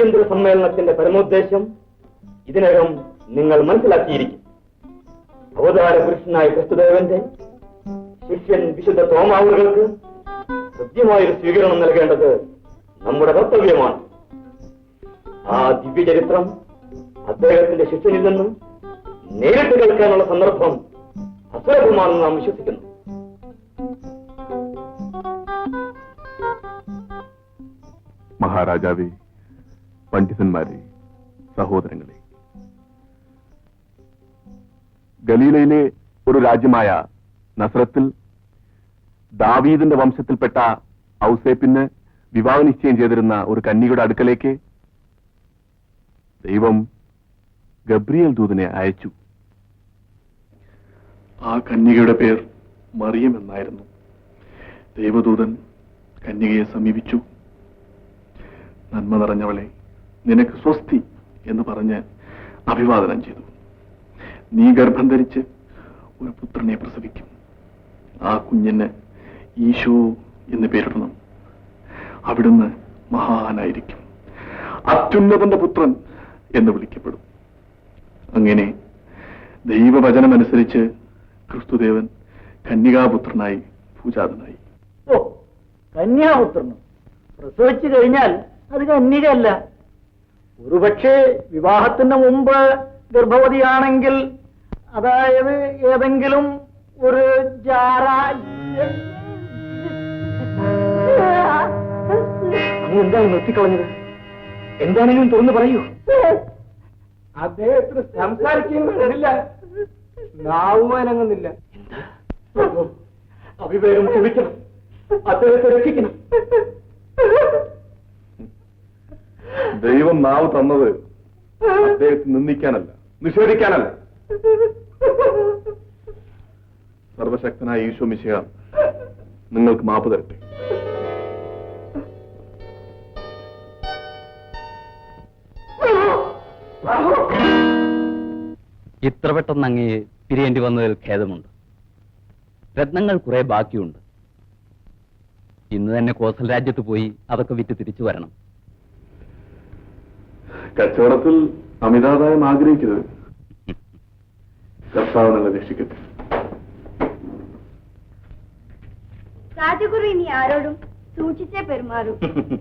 അടിയന്തര സമ്മേളനത്തിന്റെ പരമോദ്ദേശം ഇതിനകം നിങ്ങൾ മനസ്സിലാക്കിയിരിക്കും. അവതാര പുരുഷനായ ക്രിസ്തുദേവന്റെ ശിഷ്യൻ വിശുദ്ധ തോമാവുകൾക്ക് കൃത്യമായൊരു സ്വീകരണം നൽകേണ്ടത് നമ്മുടെ കർത്തവ്യമാണ്. ആ ദിവ്യചരിത്രം അദ്ദേഹത്തിന്റെ ശിഷ്യനിൽ നിന്നും നേരിട്ട് കേൾക്കാനുള്ള സന്ദർഭം അസുലഭമാണെന്ന് നാം വിശ്വസിക്കുന്നു. മഹാരാജാവേ പണ്ഡിതന്മാരെ സഹോദരങ്ങളെ. ഗലീലയിലെ ഒരു രാജ്യമായ നസ്രത്തിൽ ദാവീദിന്റെ വംശത്തിൽപ്പെട്ട ഔസേപ്പിന് വിവാഹ നിശ്ചയം ചെയ്തിരുന്ന ഒരു കന്നിയുടെ അടുക്കലേക്ക് ദൈവം ഗബ്രിയൽ ദൂതനെ അയച്ചു. ആ കന്യകയുടെ പേർ മറിയം എന്നായിരുന്നു. ദൈവദൂതൻ കന്യകയെ സമീപിച്ചു. നന്മ നിറഞ്ഞവളെ നിനക്ക് സ്വസ്തി എന്ന് പറഞ്ഞ് അഭിവാദനം ചെയ്തു. നീ ഗർഭം ധരിച്ച് ഒരു പുത്രനെ പ്രസവിക്കും. ആ കുഞ്ഞിന് ഈശോ എന്ന് പേരിടണം. അവിടുന്ന് മഹാനായിരിക്കും. അത്യുന്നതന്റെ പുത്രൻ എന്ന് വിളിക്കപ്പെടും. അങ്ങനെ ദൈവവചനമനുസരിച്ച് ക്രിസ്തുദേവൻ കന്യകാപുത്രനായി പൂജാതനായി. ഓ കന്യാപുത്രനും. പ്രസവിച്ചു കഴിഞ്ഞാൽ അത് കന്യകയല്ല. ഒരുപക്ഷെ വിവാഹത്തിന് മുമ്പ് ഗർഭവതിയാണെങ്കിൽ അതായത് ഏതെങ്കിലും ഒരു ജാറ എന്താണ് നിർത്തിക്കളഞ്ഞത്? എന്താണെങ്കിലും തുറന്നു പറയൂ. അദ്ദേഹത്തിന് സംസാരിക്കുകയും കഴിയില്ല നാവുവാനങ്ങുന്നില്ല. അഭിപ്രായം ക്ഷമിക്കണം. അദ്ദേഹത്തെ രക്ഷിക്കണം. ദൈവം നാവ് തന്നത് അദ്ദേഹത്തെ നിന്ദിക്കാനല്ല നിഷേധിക്കാനല്ല. സർവശക്തനായ ഈശോ മിശിഹ നിങ്ങൾക്ക് മാപ്പ് തരട്ടെ. ഇത്ര പെട്ടെന്ന് അങ്ങേ പിരിയേണ്ടി വന്നതിൽ ഖേദമുണ്ട്. രത്നങ്ങൾ കുറെ ബാക്കിയുണ്ട്. ഇന്ന് തന്നെ കോസൽ രാജ്യത്ത് പോയി അതൊക്കെ വിറ്റ് തിരിച്ചു വരണം. കച്ചവടത്തിൽ അമിതാദായം ആഗ്രഹിക്കരുത് കർത്താവ് നിങ്ങളെ രക്ഷിക്കട്ടെ. രാജഗുരു ഇനി ആരോടും സൂക്ഷിച്ചേ പെരുമാറും.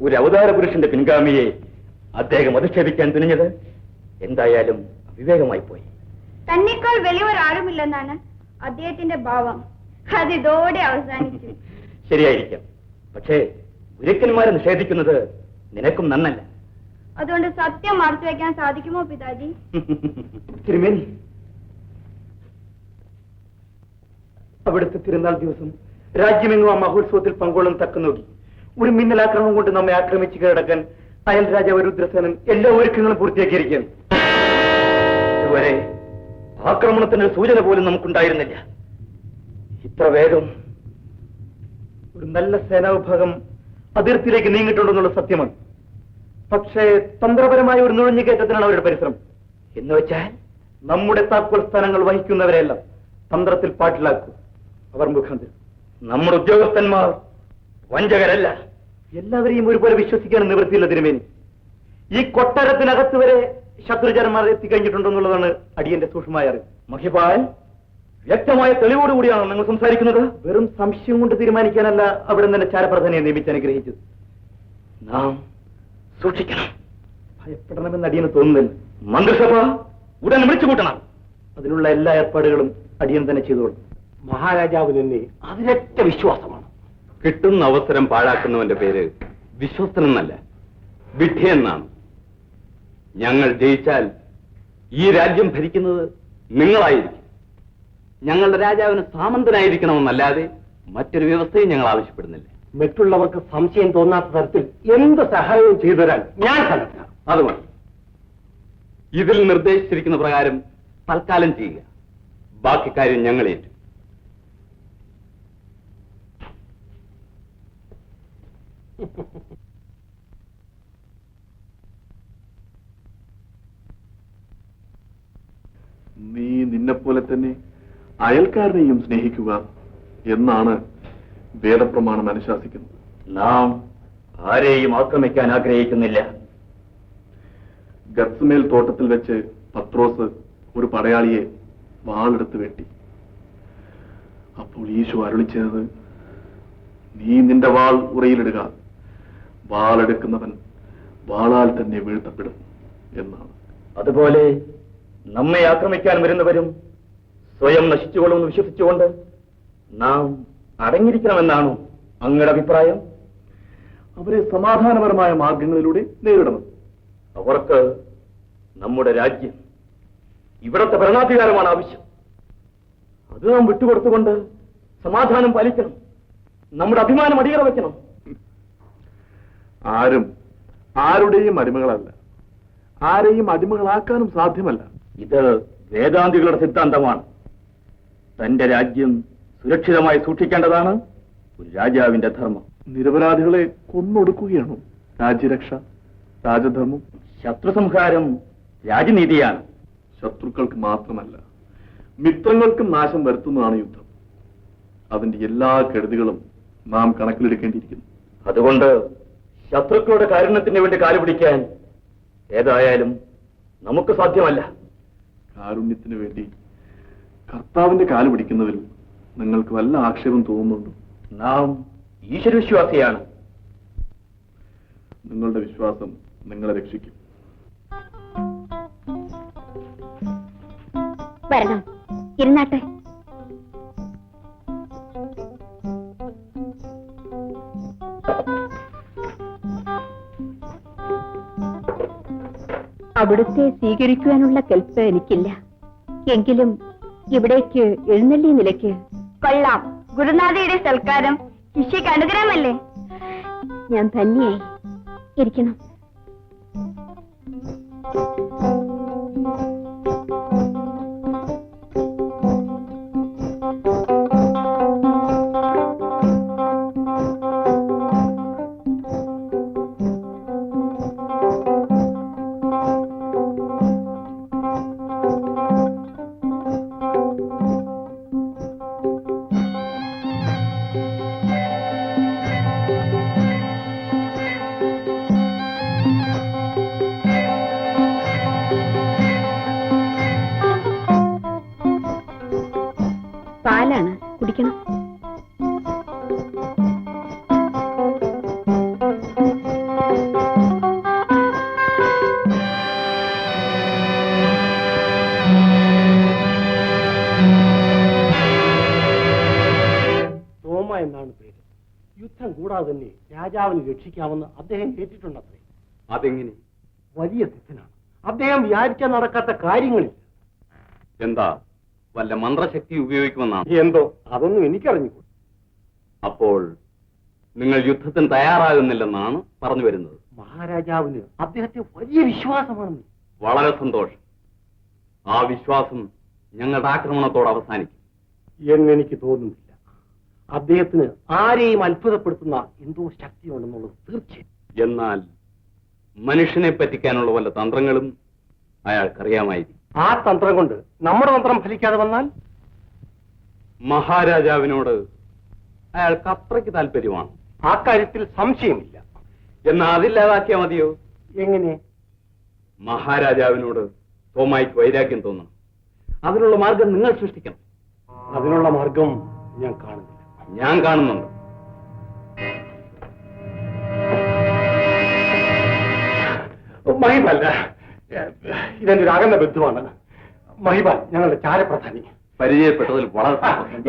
ഒരു അവതാര പുരുഷന്റെ പിൻഗാമിയെ അദ്ദേഹം അധിക്ഷേപിക്കാൻ തുനിഞ്ഞത് എന്തായാലും വിവേകമായി പോയി. തന്നെക്കാൾ വലിയൊരാളുമില്ലെന്നാണ് അദ്ദേഹത്തിന്റെ ഭാവം. അത് ഇതോടെ അവസാനിച്ചു. ശരിയായിരിക്കാം. പക്ഷേ ഗുരുക്കന്മാരെ നിഷേധിക്കുന്നത് നിനക്കും നന്നല്ല. അതുകൊണ്ട് സത്യം മറച്ചു വെക്കാൻ സാധിക്കുമോ പിതാജി? തിരുമേനി. അവിടുത്തെ തിരുനാൾ ദിവസം രാജ്യമെങ്ങും ആ മഹോത്സവത്തിൽ പങ്കോളം തക്ക നോക്കി. ഒരു മിന്നലാക്രമണം കൊണ്ട് നമ്മെ ആക്രമിച്ച് കീഴടക്കാൻ അയൽ രാജാവ് രുദ്രസേനൻ എല്ലാ ഒരുക്കങ്ങളും പൂർത്തിയാക്കിയിരിക്കുന്നു ഇതുവരെ ആക്രമണത്തിന് സൂചന പോലും നമുക്കുണ്ടായിരുന്നില്ല. ഇത്ര വേഗം ഒരു നല്ല സേനാവിഭാഗം അതിർത്തിയിലേക്ക് നീങ്ങിയിട്ടുണ്ടെന്നുള്ള സത്യമാണ്. പക്ഷേ തന്ത്രപരമായ ഒരു നുഴഞ്ഞുകയറ്റത്തിനാണ് അവരുടെ പരിശ്രമം. എന്ന് വെച്ചാൽ നമ്മുടെ താക്കോൽ സ്ഥാനങ്ങൾ വഹിക്കുന്നവരെല്ലാം തന്ത്രത്തിൽ പാട്ടിലാക്കും. അവർ മുഖാന്തരം നമ്മുടെ ഉദ്യോഗസ്ഥന്മാർ വഞ്ചകരല്ല. എല്ലാവരെയും ഒരുപോലെ വിശ്വസിക്കാൻ നിവൃത്തിയില്ല തിരുമേനി. ഈ കൊട്ടാരത്തിനകത്ത് വരെ ശത്രുചരന്മാർ എത്തിക്കഴിഞ്ഞിട്ടുണ്ടെന്നുള്ളതാണ് അടിയന്റെ സൂക്ഷ്മമായ അറിവ്. മഹിപാൽ വ്യക്തമായ തെളിവോടുകൂടിയാണോ നിങ്ങൾ സംസാരിക്കുന്നത്? വെറും സംശയം കൊണ്ട് തീരുമാനിക്കാനല്ല അവിടെ തന്നെ ചാരപ്രധാനിയെ നിയമിച്ച് അനുഗ്രഹിച്ചത്. നാം സൂക്ഷിക്കണം. ഭയപ്പെടണമെന്ന് അടിയന് തോന്നുന്നില്ല മന്ത്രിസഭ ഉടൻ വിളിച്ചു കൂട്ടണം. അതിനുള്ള എല്ലാ ഏർപ്പാടുകളും അടിയൻ തന്നെ ചെയ്തോളും. മഹാരാജാവ് നിന്നെ അതിരറ്റ വിശ്വാസമാണ്. കിട്ടുന്ന അവസരം പാഴാക്കുന്നവന്റെ പേര് വിശ്വസ്തനെന്നല്ല വിഡ്ഢിയെന്നാണ്. ഞങ്ങൾ ജയിച്ചാൽ ഈ രാജ്യം ഭരിക്കുന്നത് നിങ്ങളായിരിക്കും. ഞങ്ങളുടെ രാജാവിന് സാമന്തനായിരിക്കണമെന്നല്ലാതെ മറ്റൊരു വ്യവസ്ഥയും ഞങ്ങൾ ആവശ്യപ്പെടുന്നില്ല. മറ്റുള്ളവർക്ക് സംശയം തോന്നാത്ത തരത്തിൽ എന്ത് സഹായവും ചെയ്തു തരാൻ ഞാൻ സന്നദ്ധ അത് മതി. ഇതിൽ നിർദ്ദേശിച്ചിരിക്കുന്ന പ്രകാരം തൽക്കാലം ചെയ്യുക. ബാക്കി കാര്യം ഞങ്ങളേറ്റു നീ നിന്നെപ്പോലെ തന്നെ അയൽക്കാരനെയും സ്നേഹിക്കുക എന്നാണ് വേദപ്രമാണം അനുശാസിക്കുന്നത് നാം ആരെയും ആക്രമിക്കാൻ ആഗ്രഹിക്കുന്നില്ല. ഗത്സുമേൽ തോട്ടത്തിൽ വെച്ച് പത്രോസ് ഒരു പടയാളിയെ വാളെടുത്ത് വെട്ടി. അപ്പോൾ ഈശു അരുളി ചെയ്തത് നീ നിന്റെ വാൾ ഉറയിലിടുക. വാളെടുക്കുന്നവൻ വാളാൽ തന്നെ വീഴ്ത്തപ്പെടും എന്നാണ്. അതുപോലെ നമ്മെ ആക്രമിക്കാൻ വരുന്നവരും സ്വയം നശിച്ചുകൊള്ളുമെന്ന് വിശ്വസിച്ചുകൊണ്ട് നാം അടങ്ങിയിരിക്കണമെന്നാണോ അങ്ങയുടെ അഭിപ്രായം. അവരെ സമാധാനപരമായ മാർഗങ്ങളിലൂടെ നേരിടണം. അവർക്ക് നമ്മുടെ രാജ്യം ഇവിടത്തെ ഭരണാധികാരമാണ് ആവശ്യം. അത് നാം വിട്ടുകൊടുത്തുകൊണ്ട് സമാധാനം പാലിക്കണം. നമ്മുടെ അഭിമാനം അടിയറ വയ്ക്കണം. ആരും ആരുടെയും അടിമകളല്ല. ആരെയും അടിമകളാക്കാനും സാധ്യമല്ല. ഇത് വേദാന്തികളുടെ സിദ്ധാന്തമാണ്. തന്റെ രാജ്യം സുരക്ഷിതമായി സൂക്ഷിക്കേണ്ടതാണ് ഒരു രാജാവിന്റെ ധർമ്മം. നിരപരാധികളെ കൊന്നൊടുക്കുകയാണോ രാജ്യരക്ഷ രാജധർമ്മം. ശത്രു സംഹാരം രാജനീതിയാണ് ശത്രുക്കൾക്ക് മാത്രമല്ല മിത്രങ്ങൾക്കും നാശം വരുത്തുന്നതാണ് യുദ്ധം. അതിന്റെ എല്ലാ കെടുതികളും നാം കണക്കിലെടുക്കേണ്ടിയിരിക്കുന്നു. അതുകൊണ്ട് ശത്രുക്കളുടെ കാരുണ്യത്തിന് വേണ്ടി കാലുപിടിക്കാൻ ഏതായാലും നമുക്ക് സാധ്യമല്ല. കാരുണ്യത്തിന് വേണ്ടി കർത്താവിന്റെ കാൽ പിടിക്കുന്നതിൽ നിങ്ങൾക്ക് വല്ല ആക്ഷേപം തോന്നുന്നുണ്ടോ നാം ഈശ്വരവിശ്വാസിയാണ്. നിങ്ങളുടെ വിശ്വാസം നിങ്ങളെ രക്ഷിക്കും. വരണം. ഇരുന്നാട്ടെ. അവിടുത്തെ സ്വീകരിക്കുവാനുള്ള കൽപ്പ് എനിക്കില്ല. എങ്കിലും ഇവിടേക്ക് എഴുന്നള്ളി നിലയ്ക്ക് കൊള്ളാം. ഗുരുനാഥയുടെ സൽക്കാരം ശിഷ്യക്ക് അനുഗ്രഹമല്ലേ? ഞാൻ ധന്യായി ഇരിക്കണം. എന്നാണ് പേര്. യുദ്ധം കൂടാതെ തന്നെ രാജാവിനെ രക്ഷിക്കാമെന്ന് അദ്ദേഹം കേട്ടിട്ടുണ്ടത്രേ. അതെങ്ങനെ? വലിയ സിദ്ധനാണ് അദ്ദേഹം വിചാരിക്കാൻ നടക്കാത്ത കാര്യങ്ങളില്ല. എന്താ? വല്ല മന്ത്രശക്തി ഉപയോഗിക്കുമെന്നാണ്? എന്തോ? അതൊന്നും എനിക്കറിഞ്ഞു അപ്പോൾ നിങ്ങൾ യുദ്ധത്തിന് തയ്യാറാകുന്നില്ലെന്നാണ് പറഞ്ഞു വരുന്നത്. മഹാരാജാവിന് അദ്ദേഹത്തെ വലിയ വിശ്വാസമാണെന്ന്. വളരെ സന്തോഷം. ആ വിശ്വാസം ഞങ്ങളുടെ ആക്രമണത്തോട് അവസാനിക്കും. എന്നെനിക്ക് തോന്നുന്നില്ല. അദ്ദേഹത്തിന് ആരെയും അത്ഭുതപ്പെടുത്തുന്ന എന്തോ ശക്തിയുണ്ടെന്നുള്ളത് തീർച്ചയായും. എന്നാൽ മനുഷ്യനെ പറ്റിക്കാനുള്ള വല്ല തന്ത്രങ്ങളും അയാൾക്കറിയാമായിരിക്കും. ആ തന്ത്രം കൊണ്ട് നമ്മുടെ തന്ത്രം ഫലിക്കാതെ വന്നാൽ? മഹാരാജാവിനോട് അയാൾക്ക് അത്രയ്ക്ക് താല്പര്യമാണ്. ആ കാര്യത്തിൽ സംശയമില്ല. എന്നാൽ അതില്ലാതാക്കിയാൽ മതിയോ? എങ്ങനെ? മഹാരാജാവിനോട് തോമായിക്ക് വൈരാഗ്യം തോന്നണം. അതിനുള്ള മാർഗം നിങ്ങൾ സൃഷ്ടിക്കണം. അതിനുള്ള മാർഗം ഞാൻ കാണുന്നില്ല. ഞാൻ കാണുന്നുണ്ട്. മഹിബല്ല ഇതെന്റെ ഒരു അകന്ന ബന്ധുവാണ്. മഹിബാൽ ഞങ്ങളുടെ ചാരപ്രധാനി. പരിചയപ്പെട്ടതിൽ വളരെ.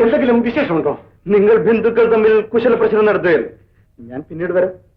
എന്തെങ്കിലും വിശേഷമുണ്ടോ? നിങ്ങൾ ബന്ധുക്കൾ തമ്മിൽ കുശല പ്രശ്നം നടത്തുകയാണ്. ഞാൻ പിന്നീട് വരാം.